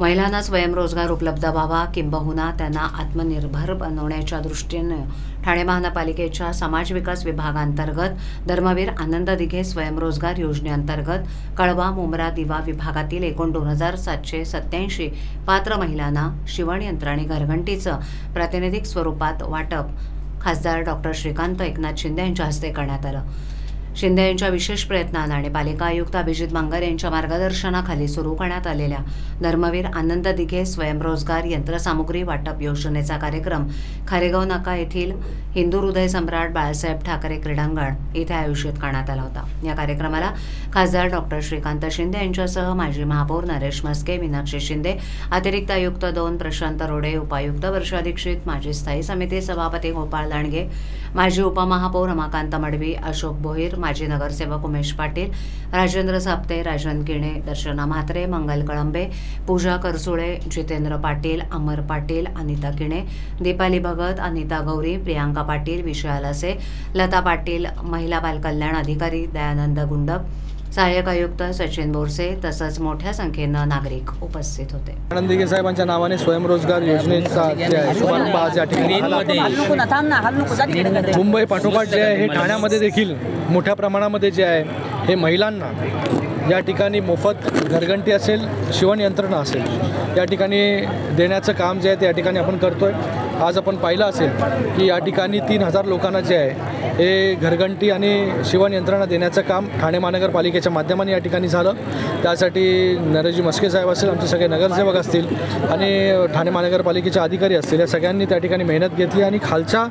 महिलांना स्वयंरोजगार उपलब्ध व्हावा किंबहुना त्यांना आत्मनिर्भर बनवण्याच्या दृष्टीनं ठाणे महानगरपालिकेच्या समाज विकास विभागांतर्गत धर्मवीर आनंद दिघे स्वयंरोजगार योजनेअंतर्गत कळवा मुंब्रा दिवा विभागातील एकूण दोन हजार सातशे सत्याऐंशी पात्र महिलांना शिवणयंत्र आणि घरघंटीचं प्रातिनिधिक स्वरूपात वाटप. खासदार डॉक्टर श्रीकांत एकनाथ शिंदे यांच्या हस्ते करण्यात आलं. शिंदे यांच्या विशेष प्रयत्नानं आणि पालिका आयुक्त अभिजित बांगर यांच्या मार्गदर्शनाखाली सुरू करण्यात आलेल्या धर्मवीर आनंद दिघे स्वयंरोजगार यंत्रसामुग्री वाटप योजनेचा कार्यक्रम खारेगाव नाका येथील हिंदू हृदय सम्राट बाळासाहेब ठाकरे क्रीडांगण इथे आयोजित करण्यात आला होता. या कार्यक्रमाला खासदार डॉक्टर श्रीकांत शिंदे यांच्यासह माजी महापौर नरेश म्हस्के मीनाक्षी शिंदे अतिरिक्त आयुक्त दोन प्रशांत रोडे उपायुक्त वर्षा दीक्षित माजी स्थायी समिती सभापती गोपाळ दांडगे माजी उपमहापौर रमाकांत मडवी अशोक भोईर माजी नगरसेवक उमेश पाटील राजेंद्र साप्ते राजन किणे दर्शना म्हात्रे मंगल कळंबे पूजा करसुळे जितेंद्र पाटील अमर पाटील अनिता किणे दीपाली भगत अनिता गौरी प्रियांका पाटील विषया असे लता पाटील महिला बालकल्याण अधिकारी दयानंद गुंडप सहाय्यक आयुक्त सचिन बोरसे तसंच मोठ्या संख्येनं नागरिक उपस्थित होते आनंद साहेबांच्या नावाने स्वयंरोजगार योजनेचा जे आहे शुभारंभ आज या ठिकाणी झाला. मुंबई पाठोपाठ जे आहे हे ठाण्यामध्ये देखील मोठ्या प्रमाणामध्ये जे आहे हे महिलांना या ठिकाणी मोफत घरघंटी असेल शिवण यंत्रणा असेल या ठिकाणी देण्याचं काम जे आहे ते या ठिकाणी आपण करतोय आज आपण पाहिलं असेल की या ठिकाणी तीन हजार लोकांना जे आहे हे घरघंटी आणि शिवण यंत्रणा देण्याचं काम ठाणे महानगरपालिकेच्या माध्यमाने या ठिकाणी झालं. त्यासाठी नरेशजी मस्के साहेब असतील आमचे सगळे नगरसेवक असतील आणि ठाणे महानगरपालिकेचे अधिकारी असतील या सगळ्यांनी त्या ठिकाणी मेहनत घेतली आणि खालच्या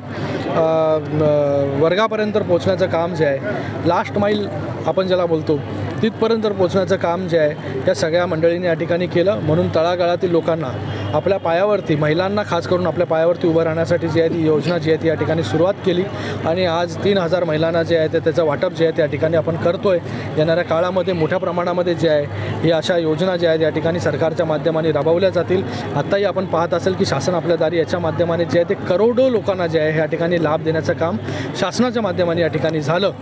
वर्गापर्यंत पोहोचण्याचं काम जे आहे लास्ट माईल आपण ज्याला बोलतो तिथपर्यंत पोहोचण्याचं काम जे आहे या सगळ्या मंडळींनी या ठिकाणी केलं. म्हणून तळागाळातील लोकांना आपल्या पायावरती महिलांना खास करून आपल्या पायावरती उभं राहण्यासाठी जी आहे ती योजना जी आहे ती या ठिकाणी सुरुवात केली. आणि आज तीन हजार महिलांना जे आहे ते त्याचं वाटप जे आहे त्या ठिकाणी आपण करतो आहे येणाऱ्या काळामध्ये मोठ्या प्रमाणामध्ये जे आहे ही अशा योजना ज्या आहेत या ठिकाणी सरकारच्या माध्यमाने राबवल्या जातील. आत्ताही आपण पाहत असेल की शासन आपल्या दारी याच्या माध्यमाने जे आहे ते करोडो लोकांना जे आहे या ठिकाणी लाभ देण्याचं काम शासनाच्या माध्यमाने या ठिकाणी झालं.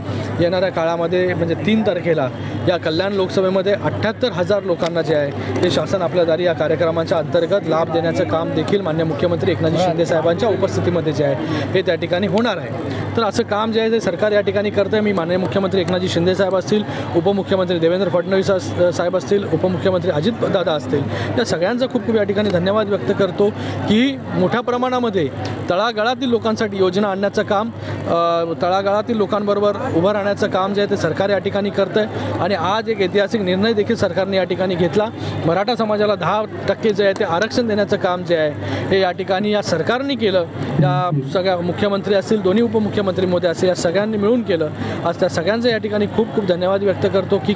येणाऱ्या काळामध्ये म्हणजे तीन तारखेला या कल्याण लोकसभेमध्ये अठ्ठ्याहत्तर हजार लोकांना जे आहे ते शासन आपल्या दारी या कार्यक्रमाच्या अंतर्गत लाभ देण्याचं काम देखील मान्य मुख्यमंत्री एकनाथजी शिंदे साहेबांच्या उपस्थितीमध्ये जे आहे हे त्या ठिकाणी होणार आहे. तर असं काम जे आहे ते सरकार या ठिकाणी करतं आहे मी माननीय मुख्यमंत्री एकनाथजी शिंदे साहेब असतील उपमुख्यमंत्री देवेंद्र फडणवीस साहेब असतील उपमुख्यमंत्री अजित दादा असतील या सगळ्यांचा खूप खूप या ठिकाणी धन्यवाद व्यक्त करतो की मोठ्या प्रमाणामध्ये तळागाळातील लोकांसाठी योजना आणण्याचं काम तळागाळातील लोकांबरोबर उभं राहण्याचं काम जे आहे ते सरकार या ठिकाणी करतं आहे आणि आज एक ऐतिहासिक निर्णय देखील सरकारने या ठिकाणी घेतला. मराठा समाजाला दहा टक्के जे आहे ते आरक्षण देण्याचं काम जे आहे हे या ठिकाणी या सरकारने केलं. या सगळ्या मुख्यमंत्री असतील दोन्ही उपमुख्यमंत्री मोदी असतील या सगळ्यांनी मिळून केलं. आज त्या सगळ्यांचं या ठिकाणी खूप खूप धन्यवाद व्यक्त करतो की